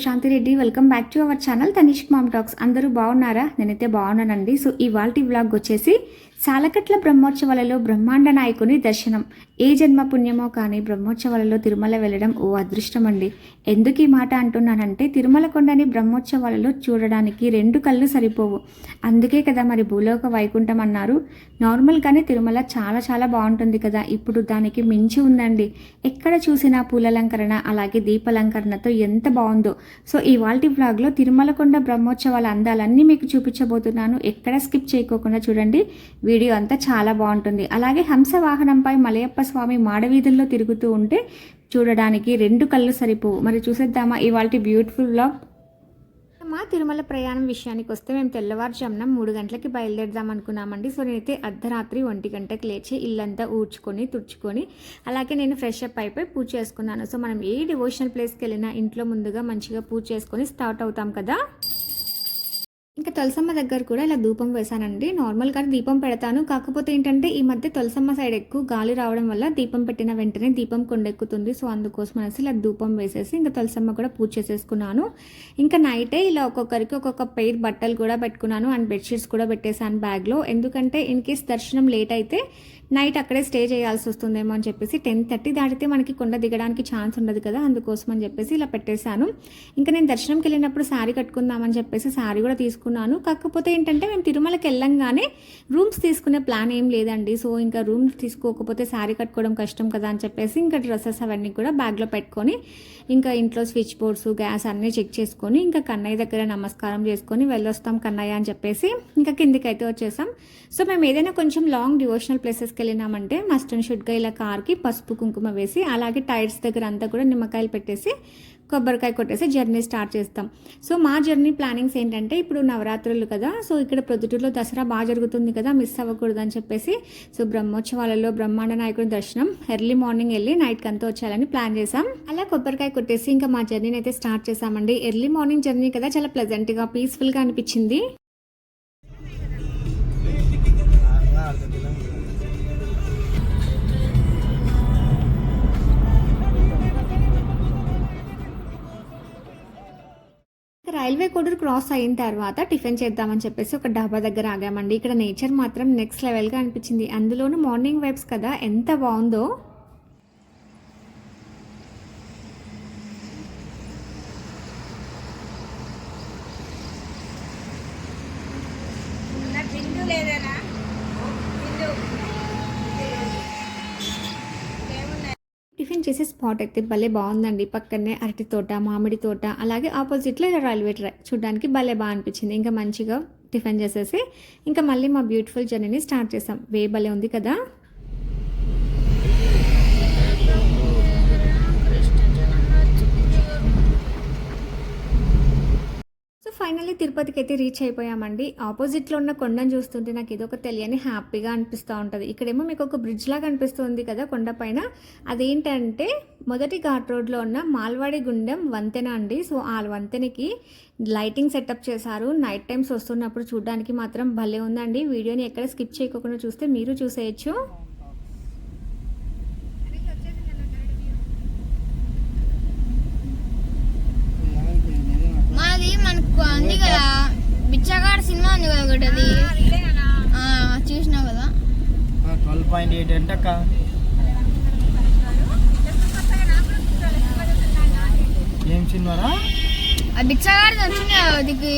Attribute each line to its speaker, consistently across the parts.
Speaker 1: Is Reddy welcome back to our channel Tanishq mom talks. అందరూ బాగున్నారా? నేనైతే బాగున్నానండి. సో ఇవాళ వ్లాగ్ వచ్చేసి సాలకట్ల బ్రహ్మోత్సవాలలో బ్రహ్మాండ నాయకుని దర్శనం. ఏ జన్మ పుణ్యమో కానీ బ్రహ్మోత్సవాలలో తిరుమల వెళ్ళడం ఓ అదృష్టం అండి ఎందుకు ఈ మాట అంటున్నానంటే తిరుమల కొండని బ్రహ్మోత్సవాలలో చూడడానికి రెండు కళ్ళు సరిపోవు. అందుకే కదా మరి భూలోక వైకుంఠం అన్నారు. నార్మల్గానే తిరుమల చాలా చాలా బాగుంటుంది కదా. ఇప్పుడు దానికి మించి ఉందండి. ఎక్కడ చూసినా పూలలంకరణ అలాగే దీపాలంకరణతో ఎంత బాగుందో. సో ఇవాళ వ్లాగ్లో తిరుమల కొండ బ్రహ్మోత్సవాల అందాలన్నీ మీకు చూపించబోతున్నాను. ఎక్కడ స్కిప్ చేయకోకుండా చూడండి. వీడియో అంతా చాలా బాగుంటుంది. అలాగే హంస వాహనంపై మలయప్ప స్వామి మాడవీధుల్లో తిరుగుతూ ఉంటే చూడడానికి రెండు కళ్ళు సరిపోవు. మరి చూసేద్దామా? ఇవాళ బ్యూటిఫుల్ బ్లాగ్ మా తిరుమల ప్రయాణం విషయానికి వస్తే మేము తెల్లవారుజామున మూడు గంటలకి బయలుదేరదాం అనుకున్నామండి. సో నేనైతే అర్ధరాత్రి ఒంటి గంటకి లేచి ఇల్లంతా ఊడ్చుకొని తుడుచుకొని అలాగే నేను ఫ్రెష్ అప్ అయిపోయి పూజ చేసుకున్నాను. సో మనం ఏ డివోషనల్ ప్లేస్కి వెళ్ళినా ఇంట్లో ముందుగా మంచిగా పూజ చేసుకొని స్టార్ట్ అవుతాం కదా. ఇంకా తులసమ్మ దగ్గర కూడా ఇలా ధూపం వేశానండి. నార్మల్గా దీపం పెడతాను. కాకపోతే ఏంటంటే ఈ మధ్య తులసమ్మ సైడ్ ఎక్కువ గాలి రావడం వల్ల దీపం పెట్టిన వెంటనే దీపం కొండెక్కుతుంది. సో అందుకోసం అనేసి ఇలా ధూపం వేసేసి ఇంకా తులసమ్మ కూడా పూజ చేసేసుకున్నాను. ఇంకా నైటే ఇలా ఒక్కొక్కరికి ఒక్కొక్క పెయిర్ బట్టలు కూడా పెట్టుకున్నాను. అండ్ బెడ్షీట్స్ కూడా పెట్టేశాను బ్యాగ్లో ఎందుకంటే ఇన్ కేస్ దర్శనం లేట్ అయితే నైట్ అక్కడే స్టే చేయాల్సి వస్తుందేమో అని చెప్పేసి టెన్ థర్టీ దాటితే మనకి కొండ దిగడానికి ఛాన్స్ ఉండదు కదా అందుకోసం అని చెప్పేసి ఇలా పెట్టేశాను. ఇంకా నేను దర్శనంకి వెళ్ళినప్పుడు శారీ కట్టుకుందామని చెప్పేసి శారీ కూడా తీసుకున్నాను. కాకపోతే ఏంటంటే మేము తిరుమలకి వెళ్ళంగానే రూమ్స్ తీసుకునే ప్లాన్ ఏం లేదండి. సో ఇంకా రూమ్స్ తీసుకోకపోతే శారీ కట్టుకోవడం కష్టం కదా అని చెప్పేసి ఇంకా డ్రెస్సెస్ అవన్నీ కూడా బ్యాగ్లో పెట్టుకొని ఇంకా ఇంట్లో స్విచ్ బోర్డ్స్ గ్యాస్ అన్నీ చెక్ చేసుకొని ఇంకా కన్నయ్య దగ్గర నమస్కారం చేసుకొని వెళ్ళొస్తాం కన్నయ్య అని చెప్పేసి ఇంకా కిందికి అయితే వచ్చేసాం. సో మేము ఏదైనా కొంచెం లాంగ్ డివోషనల్ ప్లేసెస్కి వెళ్ళినామంటే మస్ట్ అండ్ షుడ్గా ఇలా కార్కి పసుపు కుంకుమ వేసి అలాగే టైర్స్ దగ్గర అంతా కూడా నిమ్మకాయలు పెట్టేసి కొబ్బరికాయ కొట్టేసి జర్నీ స్టార్ట్ చేస్తాం. సో మా జర్నీ ప్లానింగ్స్ ఏంటంటే ఇప్పుడు నవరాత్రులు కదా సో ఇక్కడ ప్రొద్దుటూరులో దసరా బాగా జరుగుతుంది కదా మిస్ అవ్వకూడదు అని చెప్పేసి సో బ్రహ్మోత్సవాలలో బ్రహ్మాండ నాయకుడి దర్శనం ఎర్లీ మార్నింగ్ వెళ్ళి నైట్కి అంతా వచ్చేయాలని ప్లాన్ చేసాం అలా కొబ్బరికాయ కొట్టేసి ఇంకా మా జర్నీని అయితే స్టార్ట్ చేసామండి ఎర్లీ మార్నింగ్ జర్నీ కదా చాలా ప్లెజెంట్గా పీస్ఫుల్గా అనిపించింది. రైల్వే కోడూరు క్రాస్ అయిన తర్వాత టిఫిన్ చేద్దామని చెప్పేసి ఒక డాబా దగ్గర ఆగామండి. ఇక్కడ నేచర్ మాత్రం నెక్స్ట్ లెవెల్గా అనిపించింది. అందులోనూ మార్నింగ్ వైబ్స్ కదా? ఎంత బాగుందో?
Speaker 2: లేదేనా
Speaker 1: టిఫిన్ చేసే స్పాట్ అయితే భలే బాగుందండి. పక్కనే అరటి తోట మామిడి తోట అలాగే ఆపోజిట్లో రైల్వే ట్రాక్ చూడడానికి భలే బాగా అనిపించింది. ఇంకా మంచిగా టిఫిన్ చేసేసి ఇంకా మళ్ళీ మా బ్యూటిఫుల్ జర్నీని స్టార్ట్ చేసాం. వే భలే ఉంది కదా? ఫైనల్లీ తిరుపతికి అయితే రీచ్ అయిపోయామండి. ఆపోజిట్లో ఉన్న కొండను చూస్తుంటే నాకు ఏదో ఒక తెలియని హ్యాపీగా అనిపిస్తూ ఉంటుంది. ఇక్కడేమో మీకు ఒక బ్రిడ్జ్ లాగా అనిపిస్తుంది కదా కొండ పైన. అదేంటంటే మొదటి ఘాట్ రోడ్లో ఉన్న మాల్వాడి గుండెం వంతెన అండి. సో ఆ వంతెనకి లైటింగ్ సెటప్ చేశారు. నైట్ టైమ్స్ వస్తున్నప్పుడు చూడడానికి మాత్రం భలే ఉందండి. వీడియోని ఎక్కడ స్కిప్ చేయకుండా చూస్తే మీరు చూసేయచ్చు
Speaker 3: మాది మనకు ఉంది కదా. బిచ్చగాడ సినిమా ఉంది కదా ఒకటి అది. చూసినావు కదా.
Speaker 4: ట్వెల్వ్ పాయింట్ ఎయిట్ అంటే అక్క. ఏం సినిమారా?
Speaker 3: ఆ బిచ్చగాడ వచ్చింది కదా అదికి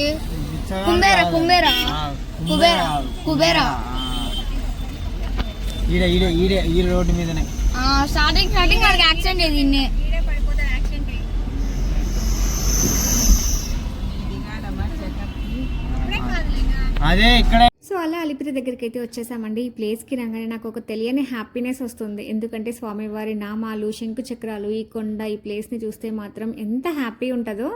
Speaker 4: బిచ్చగాడు
Speaker 3: కుంబేరా. కుంబేరా. కుబేరా, కుబేరా.
Speaker 4: ఈడే ఈడే ఈడే ఈ రోడ్డు మీదనే.
Speaker 3: ఆ, స్టార్టింగ్ స్టార్టింగ్ వాడికి యాక్సిడెంట్ అయింది
Speaker 4: అదే ఇక్కడ.
Speaker 1: సో అలా అలిపిరి దగ్గరికి అయితే వచ్చేసామండి. ఈ ప్లేస్కి రాగానే నాకు ఒక తెలియని హ్యాపీనెస్ వస్తుంది. ఎందుకంటే స్వామివారి నామాలు శంకు చక్రాలు ఈ కొండ ఈ ప్లేస్ని చూస్తే మాత్రం ఎంత హ్యాపీ ఉంటుందో.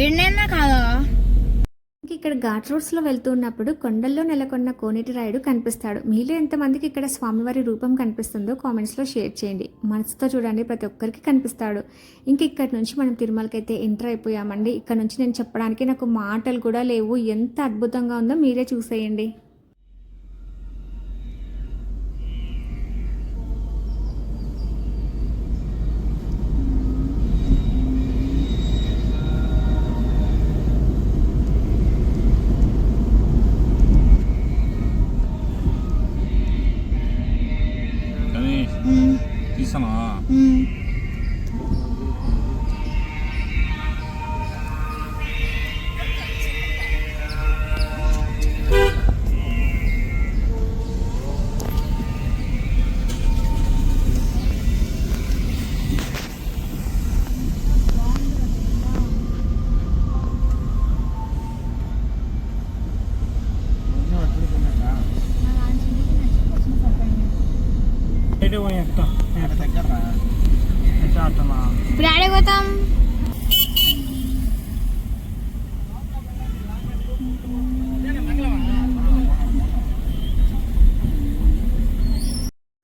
Speaker 3: ఈడనేనా కాదా?
Speaker 1: ఇక్కడ ఘాట్ రోడ్స్లో వెళ్తున్నప్పుడు కొండల్లో నెలకొన్న కోనేటి రాయుడు కనిపిస్తాడు. మీలో ఎంతమందికి ఇక్కడ స్వామివారి రూపం కనిపిస్తుందో కామెంట్స్లో షేర్ చేయండి. మనసుతో చూడండి ప్రతి ఒక్కరికి కనిపిస్తాడు. ఇంక ఇక్కడ నుంచి మనం తిరుమలకైతే ఎంటర్ అయిపోయామండి. ఇక్కడ నుంచి నేను చెప్పడానికి నాకు మాటలు కూడా లేవు. ఎంత అద్భుతంగా ఉందో మీరే చూసేయండి.
Speaker 3: ఇప్పుడు ఆడే పోతాం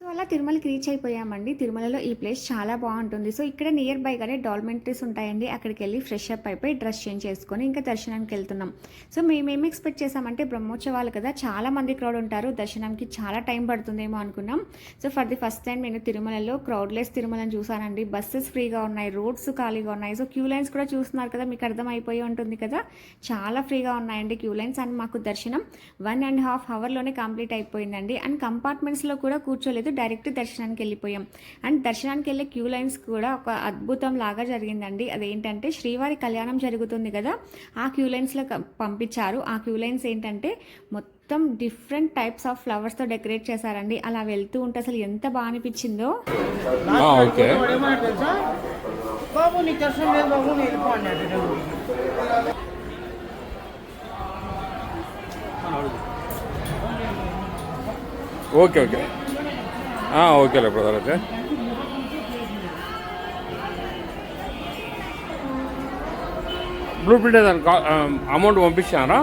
Speaker 1: సో అలా తిరుమలకి రీచ్ అయిపోయామండి. తిరుమలలో ఈ ప్లేస్ చాలా బాగుంటుంది. సో ఇక్కడ నియర్ బైగానే డాల్మెంటరీస్ ఉంటాయండి. అక్కడికి వెళ్ళి ఫ్రెష్ అప్ అయిపోయి డ్రెస్ చేంజ్ చేసుకొని ఇంకా దర్శనానికి వెళ్తున్నాం. సో మేమేమి ఎక్స్పెక్ట్ చేసామంటే బ్రహ్మోత్సవాలు కదా చాలా మంది క్రౌడ్ ఉంటారు. దర్శనంకి చాలా టైం పడుతుందేమో అనుకున్నాం. So for the first time నేను తిరుమలలో క్రౌడ్లెస్ తిరుమలని చూసానండి బస్సెస్ ఫ్రీగా ఉన్నాయి రోడ్స్ ఖాళీగా ఉన్నాయి. సో క్యూ లైన్స్ కూడా చూస్తున్నారు కదా మీకు అర్థమైపోయి ఉంటుంది కదా. చాలా ఫ్రీగా ఉన్నాయండి క్యూ లైన్స్ అండ్ మాకు దర్శనం వన్ అండ్ హాఫ్ అవర్లోనే కంప్లీట్ అయిపోయిందండి. అండ్ కంపార్ట్మెంట్స్లో కూడా కూర్చోలేదు డైరెక్ట్ దర్శనానికి వెళ్ళిపోయాం. అండ్ దర్శనానికి వెళ్ళే క్యూ లైన్స్ కూడా ఒక అద్భుతం లాగా జరిగిందండి. అదేంటంటే శ్రీవారి కళ్యాణం జరుగుతుంది కదా ఆ క్యూ లైన్స్లో పంపించారు. ఆ క్యూ లైన్స్ ఏంటంటే మొత్తం డిఫరెంట్ టైప్స్ ఆఫ్ ఫ్లవర్స్తో డెకరేట్ చేశారండి. అలా వెళ్తూ ఉంటే అసలు ఎంత బాగా అనిపించిందో.
Speaker 5: ఓకే.
Speaker 4: బాబు దర్శనం లేదు బాబు నేను
Speaker 5: ఓకే. ఓకేలే బ్రదర్ అయితే బ్లూ ప్రింట్ దానికి అమౌంట్ పంపించారా?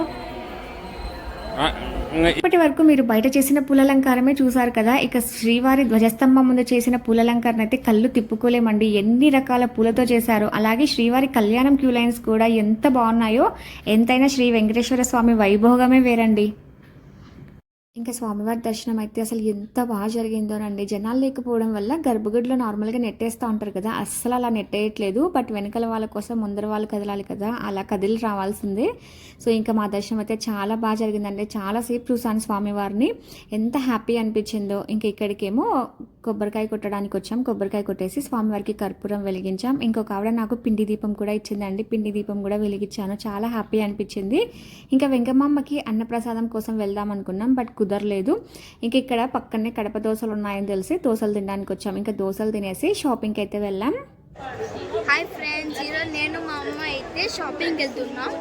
Speaker 1: ఇప్పటి వరకు మీరు బయట చేసిన పూలలంకారమే చూసారు కదా. ఇక శ్రీవారి ధ్వజస్తంభం ముందు చేసిన పూలలంకారం అయితే కళ్ళు తిప్పుకోలేమండి. ఎన్ని రకాల పూలతో చేశారు. అలాగే శ్రీవారి కళ్యాణం క్యూ లైన్స్ కూడా ఎంత బాగున్నాయో ఎంతైనా శ్రీ వెంకటేశ్వర స్వామి వైభోగమే వేరండి. ఇంకా స్వామివారి దర్శనం అయితే అసలు ఎంత బాగా జరిగిందోనండి జనాలు లేకపోవడం వల్ల గర్భగుడిలో నార్మల్గా నెట్టేస్తూ ఉంటారు కదా. అస్సలు అలా నెట్టేయట్లేదు. బట్ వెనకాల వాళ్ళ కోసం ముందర వాళ్ళు కదలాలి కదా. అలా కదిలి రావాల్సిందే. సో ఇంకా మా దర్శనం అయితే చాలా బాగా జరిగిందండి. చాలాసేపు చూసాను స్వామివారిని. ఎంత హ్యాపీ అనిపించిందో. ఇంకా ఇక్కడికేమో కొబ్బరికాయ కొట్టడానికి వచ్చాం. కొబ్బరికాయ కొట్టేసి స్వామివారికి కర్పూరం వెలిగించాం. ఇంకొక ఆవిడ నాకు పిండి దీపం కూడా ఇచ్చిందండి. పిండి దీపం కూడా వెలిగించాను. చాలా హ్యాపీ అనిపించింది. ఇంకా వెంకమ్మమ్మకి అన్నప్రసాదం కోసం వెళ్దాం అనుకున్నాం బట్ కుదరలేదు. ఇంక ఇక్కడ పక్కనే కడప దోశలు ఉన్నాయని తెలిసి దోశలు తినడానికి వచ్చాం. ఇంకా దోశలు తినేసి షాపింగ్కి అయితే వెళ్ళాం.
Speaker 3: హాయ్ ఫ్రెండ్స్ ఈరోజు నేను మా అమ్మ అయితే షాపింగ్కి వెళ్తున్నాం.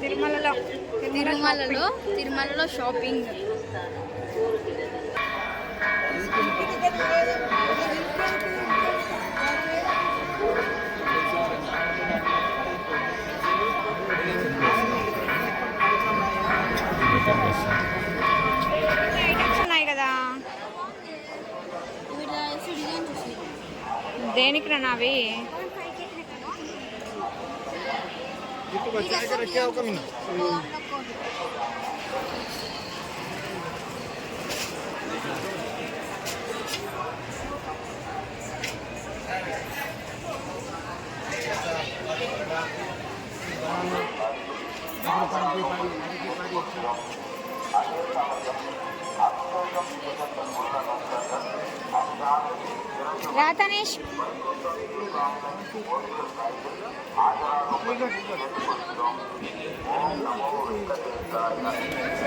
Speaker 2: తిరుమలలో.
Speaker 3: తిరుమలలో. తిరుమలలో షాపింగ్.
Speaker 2: ఉన్నాయి కదా. దేనికి నావి రా తనేష్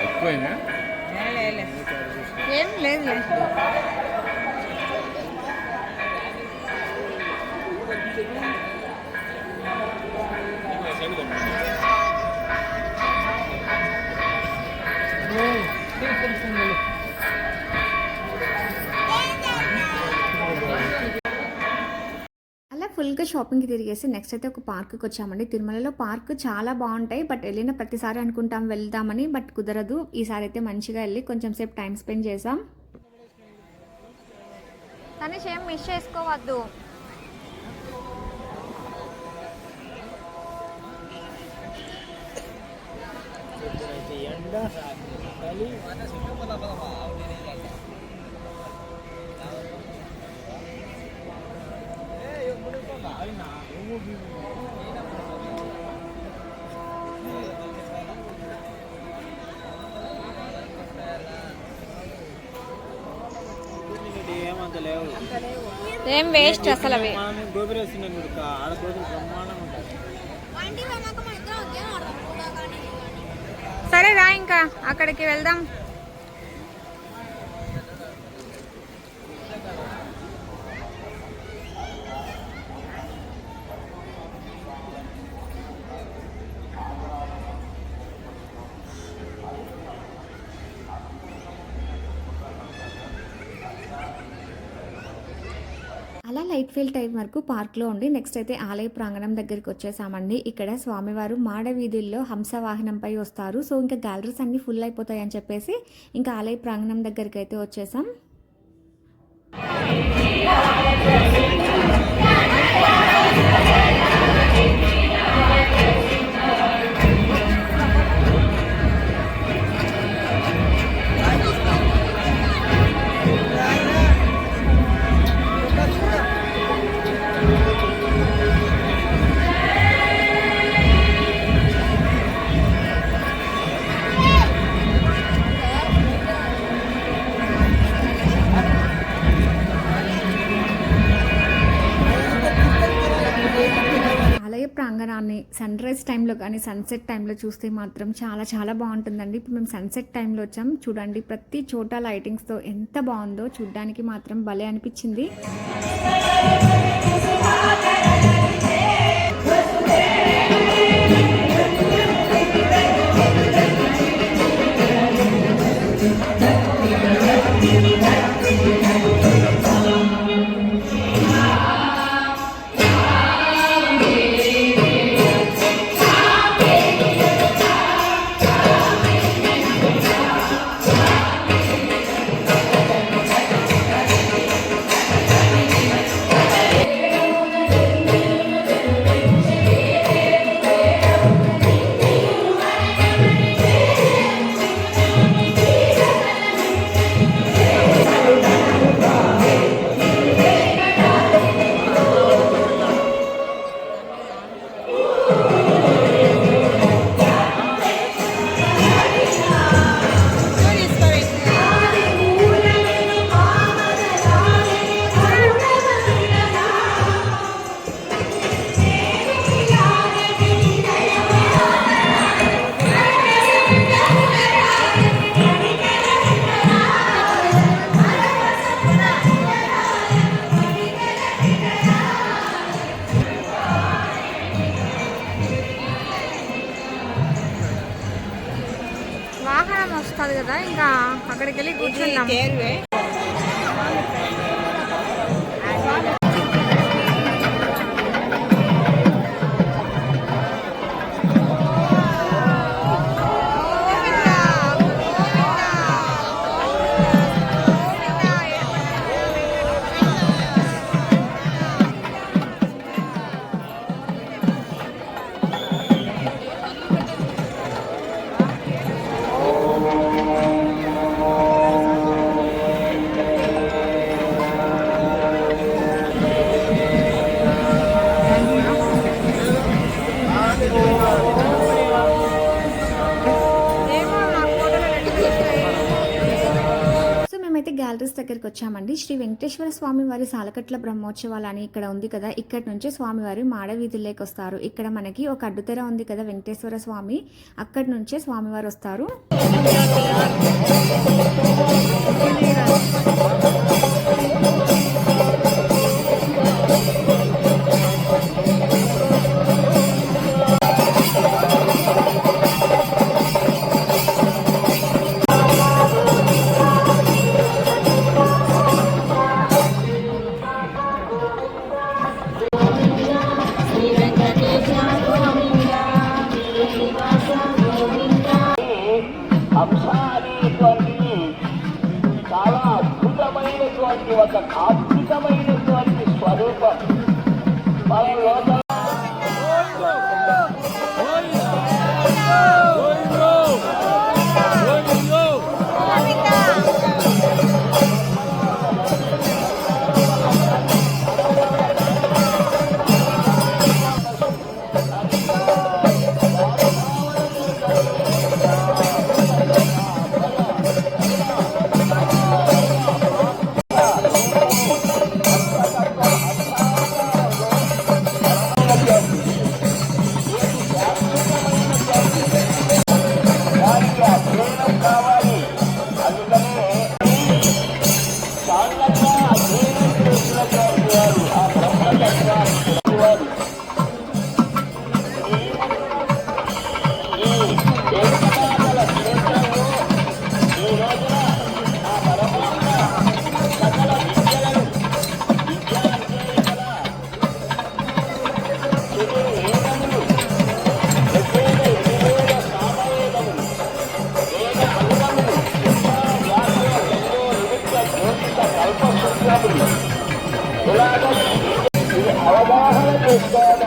Speaker 5: ఎక్కువైనా
Speaker 2: ఏం లేదు
Speaker 1: అలా ఫుల్ ఫుల్గా షాపింగ్కి తిరిగేసి నెక్స్ట్ అయితే ఒక పార్క్కి వచ్చామండి. తిరుమలలో పార్క్ చాలా బాగుంటాయి. బట్ వెళ్ళిన ప్రతిసారి అనుకుంటాం వెళ్దామని బట్ కుదరదు. ఈసారి అయితే మంచిగా వెళ్ళి కొంచెం సేపు టైం స్పెండ్ చేసాం.
Speaker 2: తనేష్ ఏం మిస్ చేసుకోవద్దు.
Speaker 4: ఏమంత లేవు
Speaker 2: ఏం వేస్ట్ అసలు అవి?
Speaker 4: మీరు ఆడ గోపురం బ్రహ్మాండంగా ఉంటుంది
Speaker 3: ఆంటీ మాకు మన ఇద్దరం గేమ్ ఆడదాం కూడా కానీ
Speaker 2: సరే రా ఇంకా అక్కడికి వెళ్దాం.
Speaker 1: అలా టైం వరకు పార్క్లో ఉండి నెక్స్ట్ అయితే ఆలయ ప్రాంగణం దగ్గరికి వచ్చేసామండి. ఇక్కడ స్వామివారు మాడ వీధుల్లో హంసవాహనంపై వస్తారు. సో ఇంకా గ్యాలరీస్ అన్నీ ఫుల్ అయిపోతాయి అని చెప్పేసి ఇంకా ఆలయ ప్రాంగణం దగ్గరికి అయితే వచ్చేసాం. టైంలో కానీ సన్సెట్ టైంలో చూస్తే మాత్రం చాలా చాలా బాగుంటుందండి. ఇప్పుడు మేము సన్సెట్ టైంలో వచ్చాం. చూడండి ప్రతి చోట లైటింగ్స్తో ఎంత బాగుందో చూడ్డానికి మాత్రం భలే అనిపించింది. దగ్గరికి శ్రీ వెంకటేశ్వర స్వామి వారి సాలకట్ల బ్రహ్మోత్సవాలు అని ఇక్కడ ఉంది కదా. ఇక్కడ నుంచి స్వామివారి మాడవీధుల్లోకి వస్తారు. ఇక్కడ మనకి ఒక అడ్డుతెర ఉంది కదా వెంకటేశ్వర స్వామి. అక్కడి నుంచే స్వామివారు వస్తారు. Let's.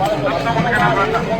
Speaker 1: 何だ?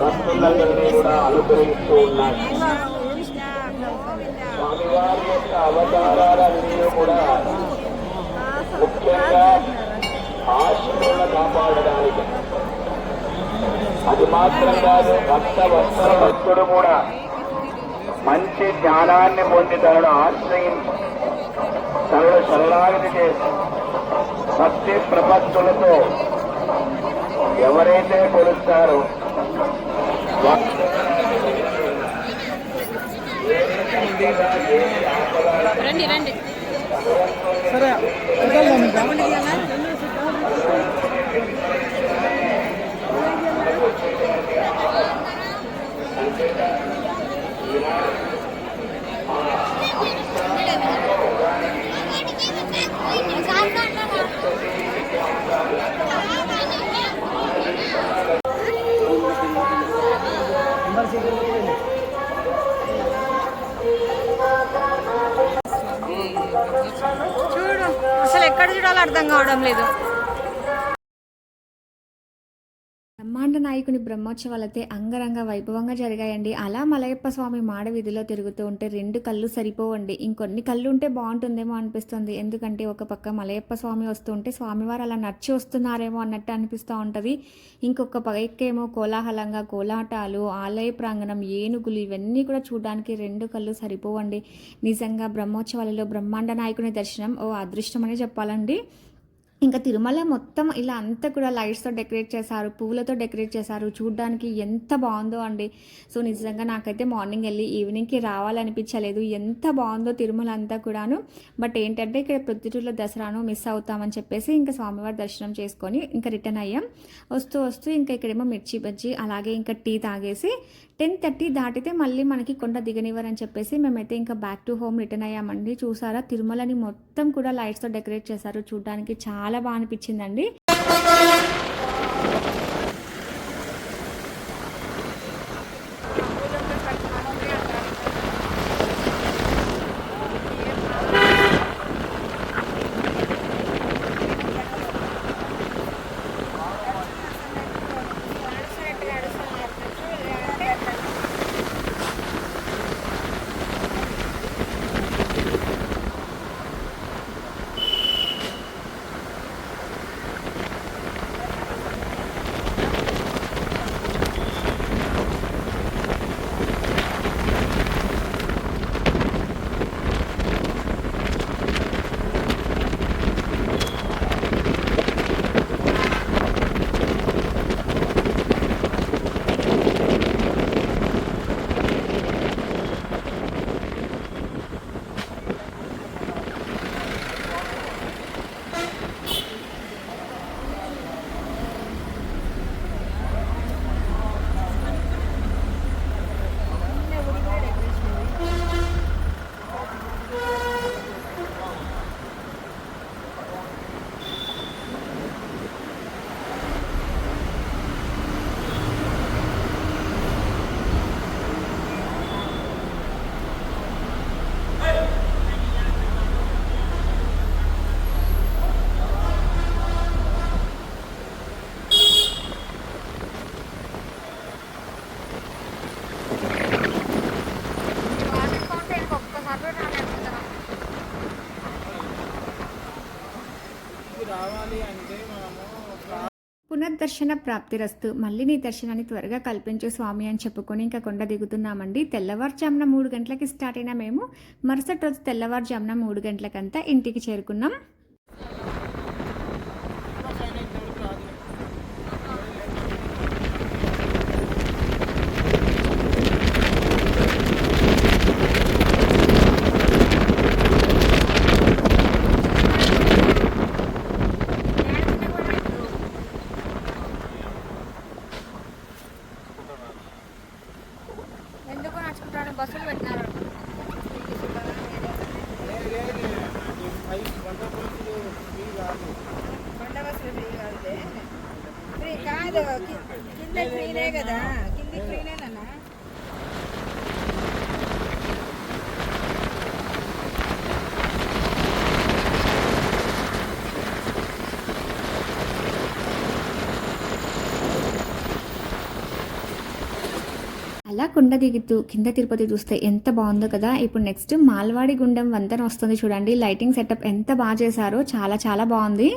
Speaker 2: భక్తులందరినీ కూడా అనుగ్రహిస్తూ ఉన్నారు స్వామివారి యొక్క అవతారాలన్నీ కూడా ముఖ్యంగా ఆశలను కాపాడడానికి అది మాత్రం కాదు భక్త వస్త్ర భక్తుడు కూడా మంచి జ్ఞానాన్ని పొంది తనను ఆశ్రయించి. తనను శరణాగతి చేసి భక్తి ప్రపత్తులతో ఎవరైతే కొలుస్తారో వా-
Speaker 3: రండి. రండి. చూడు అసలు ఎక్కడ చూడాలో అర్థం కావడం లేదు.
Speaker 1: నాయకుని బ్రహ్మోత్సవాలైతే అంగరంగ వైభవంగా జరిగాయండి. అలా మలయప్ప స్వామి మాడ వీధిలో తిరుగుతూ ఉంటే రెండు కళ్ళు సరిపోవండి. ఇంకొన్ని కళ్ళు ఉంటే బాగుంటుందేమో అనిపిస్తుంది. ఎందుకంటే ఒక పక్క మలయప్ప స్వామి వస్తుంటే స్వామివారు అలా నడిచి వస్తున్నారేమో అన్నట్టు అనిపిస్తూ ఉంటుంది. ఇంకొక పైకేమో కోలాహలంగా కోలాటాలు ఆలయ ప్రాంగణం ఏనుగులు ఇవన్నీ కూడా చూడడానికి రెండు కళ్ళు సరిపోవండి. నిజంగా బ్రహ్మోత్సవాలలో బ్రహ్మాండ నాయకుని దర్శనం ఓ అదృష్టమనే చెప్పాలండి. ఇంకా తిరుమల మొత్తం ఇలా అంతా కూడా లైట్స్తో డెకరేట్ చేశారు పువ్వులతో డెకరేట్ చేశారు. చూడడానికి ఎంత బాగుందో అండి. సో నిజంగా నాకైతే మార్నింగ్ వెళ్ళి ఈవినింగ్కి రావాలనిపించలేదు. ఎంత బాగుందో తిరుమల అంతా కూడాను. బట్ ఏంటంటే ఇక్కడ ప్రొద్దుటూరులో దసరాను మిస్ అవుతామని చెప్పేసి ఇంకా స్వామివారి దర్శనం చేసుకొని ఇంకా రిటర్న్ అయ్యాం. వస్తూ వస్తూ ఇంకా ఇక్కడేమో మిర్చి బజ్జి అలాగే ఇంకా టీ తాగేసి టెన్ థర్టీ దాటితే మళ్ళీ మనకి కొండ దిగనివ్వరని చెప్పేసి మేమైతే ఇంకా బ్యాక్ టు హోమ్ రిటర్న్ అయ్యామండి. చూసారా తిరుమలని మొత్తం కూడా లైట్స్తో డెకరేట్ చేశారు. చూడడానికి చాలా చాలా బాగా అనిపించిందండి
Speaker 2: వాటర్ ఫౌంటైన్ ఒక్కసారి కూడా రాలేదు
Speaker 1: దర్శన ప్రాప్తిరస్తు. మళ్ళీ నీ దర్శనాన్ని త్వరగా కల్పించు స్వామి అని చెప్పుకొని ఇంకా కొండ దిగుతున్నామండి. తెల్లవారుజామున మూడు గంటలకి స్టార్ట్ అయినా మేము మరుసటి రోజు తెల్లవారుజామున మూడు గంటలకంతా ఇంటికి చేరుకున్నాం
Speaker 2: ఎందుకు నడుచుకుంటాను బస్సులు పెట్టినారు
Speaker 6: కొండ బస్సులు ఫ్రీ కాదులే ఫ్రీ కాదు కి- కింద ఫ్రీనే కదా కింది ఫ్రీనేనన్నా
Speaker 1: అలా కొండ దిగుతూ కింద తిరుపతి చూస్తే ఎంత బాగుందో కదా. ఇప్పుడు నెక్స్ట్ మాల్వాడి గుండం వంతెన వస్తుంది చూడండి. లైటింగ్ సెటప్ ఎంత బాగా చేశారో చాలా చాలా బాగుంది.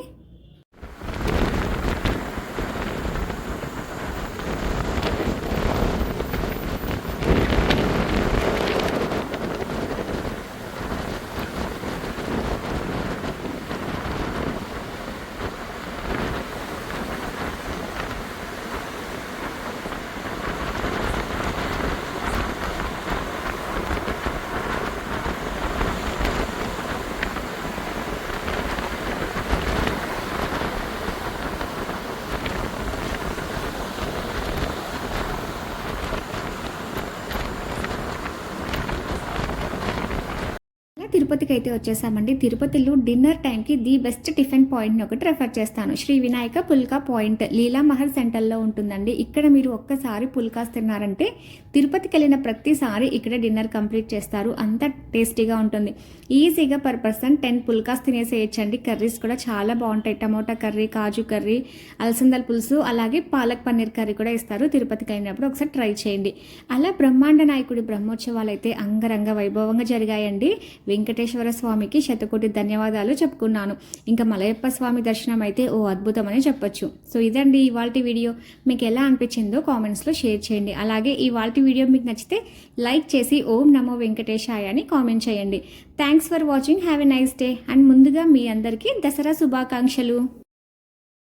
Speaker 1: తిరుపతికి అయితే వచ్చేసామండి. తిరుపతిలో డిన్నర్ టైంకి ది బెస్ట్ టిఫిన్ పాయింట్ని ఒకటి రెఫర్ చేస్తాను. శ్రీ వినాయక పుల్కా పాయింట్. లీలా మహల్ సెంటర్లో ఉంటుందండి. ఇక్కడ మీరు ఒక్కసారి పుల్కాస్ తిన్నారంటే తిరుపతికి వెళ్ళిన ప్రతిసారి ఇక్కడ డిన్నర్ కంప్లీట్ చేస్తారు. అంత టేస్టీగా ఉంటుంది. ఈజీగా పర్ పర్సన్ టెన్ పుల్కాస్ తినేసేయచ్చండి. కర్రీస్ కూడా చాలా బాగుంటాయి. టమోటా కర్రీ కాజు కర్రీ అలసందల పులుసు అలాగే పాలక్ పన్నీర్ కర్రీ కూడా ఇస్తారు. తిరుపతికి వెళ్ళినప్పుడు ఒకసారి ట్రై చేయండి. అలా బ్రహ్మాండ నాయకుడి బ్రహ్మోత్సవాలు అయితే అంగరంగ వైభవంగా జరిగాయండి. వెంకటేశ్వర స్వామికి శతకోటి ధన్యవాదాలు చెప్పుకున్నాను. ఇంకా మలయప్ప స్వామి దర్శనం అయితే ఓ అద్భుతమని చెప్పొచ్చు. సో ఇదండి ఇవాళ వీడియో. మీకు ఎలా అనిపించిందో కామెంట్స్లో షేర్ చేయండి. అలాగే ఇవాళ వీడియో మీకు నచ్చితే లైక్ చేసి ఓం నమో వెంకటేశాయ అని కామెంట్ చేయండి. Thanks for watching. Have a nice day. And ముందుగా మీ అందరికీ దసరా శుభాకాంక్షలు.